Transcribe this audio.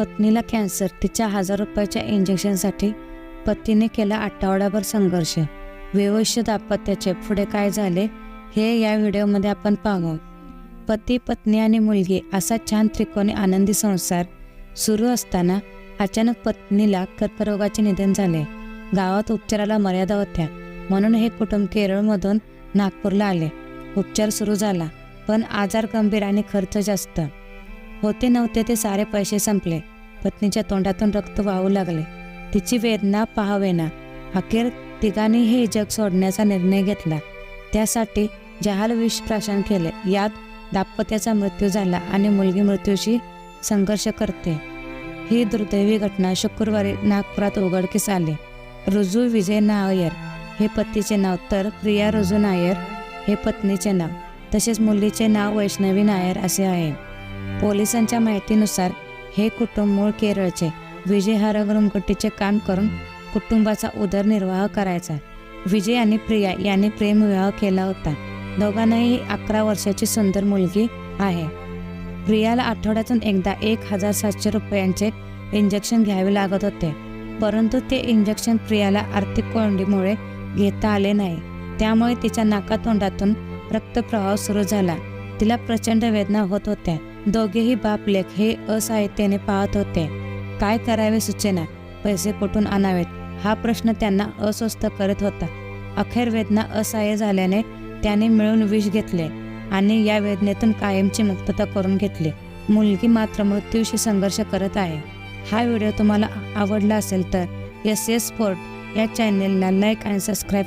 पत्नीला कॅन्सर. तिच्या हजार रुपयाच्या इंजेक्शनसाठी पतीने केला आठवड्याभर संघर्ष. वेवश्य दाम्पत्याचे पुढे काय झाले हे या व्हिडिओमध्ये आपण पाहू. पती पत्नी आणि मुलगी असा छान त्रिकोणी आनंदी संसार सुरू असताना अचानक पत्नीला कर्करोगाचे निधन झाले. गावात उपचाराला मर्यादा होत्या. म्हणून हे कुटुंब केरळमधून नागपूरला आले. उपचार सुरू झाला पण आजार गंभीर आणि खर्च जास्त. होते नव्हते ते सारे पैसे संपले. पत्नीच्या तोंडातून रक्त वाहू लागले. तिची वेदना पाहावेना. अखेर तिघांनी हे जग सोडण्याचा निर्णय घेतला. त्यासाठी जहाल विष प्राशन केले. यात दाम्पत्याचा मृत्यू झाला आणि मुलगी मृत्यूशी संघर्ष करते. ही दुर्दैवी घटना शुक्रवारी नागपुरात उघडकीस आली. रुजू विजय नायर हे पतीचे नाव तर प्रिया रुजू नायर हे पत्नीचे नाव तसेच मुलीचे नाव वैष्णवी नायर असे आहे. पोलिसांच्या माहितीनुसार हे कुटुंब मूळ केरळचे विजय हा रंगरंगोटीचे काम करून कुटुंबाचा उदरनिर्वाह करायचा. विजय आणि प्रिया यांनी प्रेमविवाह केला होता. दोघांनाही अकरा वर्षाची सुंदर मुलगी आहे. प्रियाला आठवड्यातून एकदा एक हजार सातशे रुपयांचे इंजेक्शन घ्यावे लागत होते. परंतु ते इंजेक्शन प्रियाला आर्थिक कोंडीमुळे घेता आले नाही. त्यामुळे तिच्या नाकातोंडातून रक्तप्रवाह सुरू झाला. तिला प्रचंड वेदना होत होत्या. दोघेही बाप लेख हे असहाय्यतेने पाहत होते. काय करावे सुचेना? पैसे कुठून आणावेत? हा प्रश्न त्यांना अस्वस्थ करत होता. अखेर वेदना असहाय्य झाल्याने त्याने मिळून विष घेतले आणि या वेदनेतून कायमची मुक्तता करून घेतली. मुलगी मात्र मृत्यूशी संघर्ष करत आहे. हा व्हिडिओ तुम्हाला आवडला असेल तर एस एस फोर्ट या चॅनेलला लाईक आणि सबस्क्राईब